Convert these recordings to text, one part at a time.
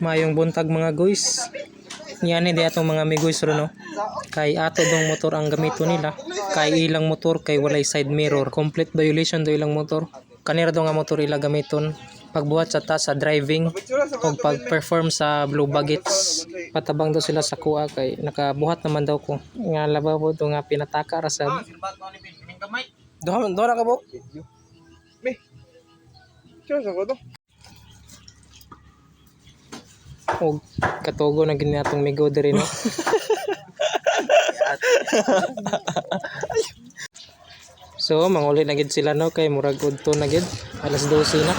Mayong buntag mga guys. Yan hindi atong mga migoys ro no. Kay ato dong motor ang gamito nila. Kay ilang motor kay walay side mirror. Complete violation do ilang motor. Kanira do nga motor ila gamiton pagbuhat sa ta sa driving o pag-perform sa blue baggets patabang daw sila sa kuha kay nakabuhat naman daw ko nga labaw do nga pinataka ra sa Doha doha na ka bok Sure, sa ko to. Og katugo na gini atong migo diri no. so manguli na gid sila no kay murag udto na gid alas 12 na.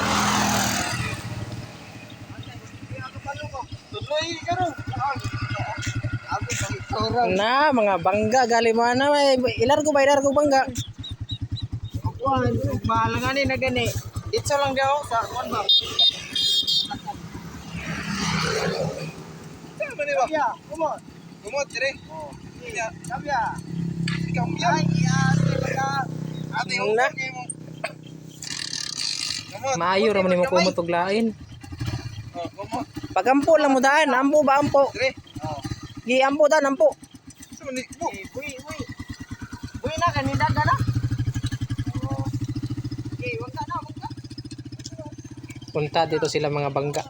Na mga bangga gali mo na may ilar ko ba ilar ko bangga. Kuan, mahalangani na gani. Lang daw sa kuan ba. Tama ni ba? Ya, kumot. Kumot dire. Oh. Ya, sabya. Ikaw yan. Ay, iya. Ate, Yung na. mo. Maayo ra man nimo kumot og lain. Oh, kumot. Pagampo lang mo daan, ampo ba ampo? Dire. Oh. Gi ampo daan ampo. Sa ni. Uy, uy, uy. Uy na kanina na. Oh. Eh, ka na. Punta dito sila mga bangga.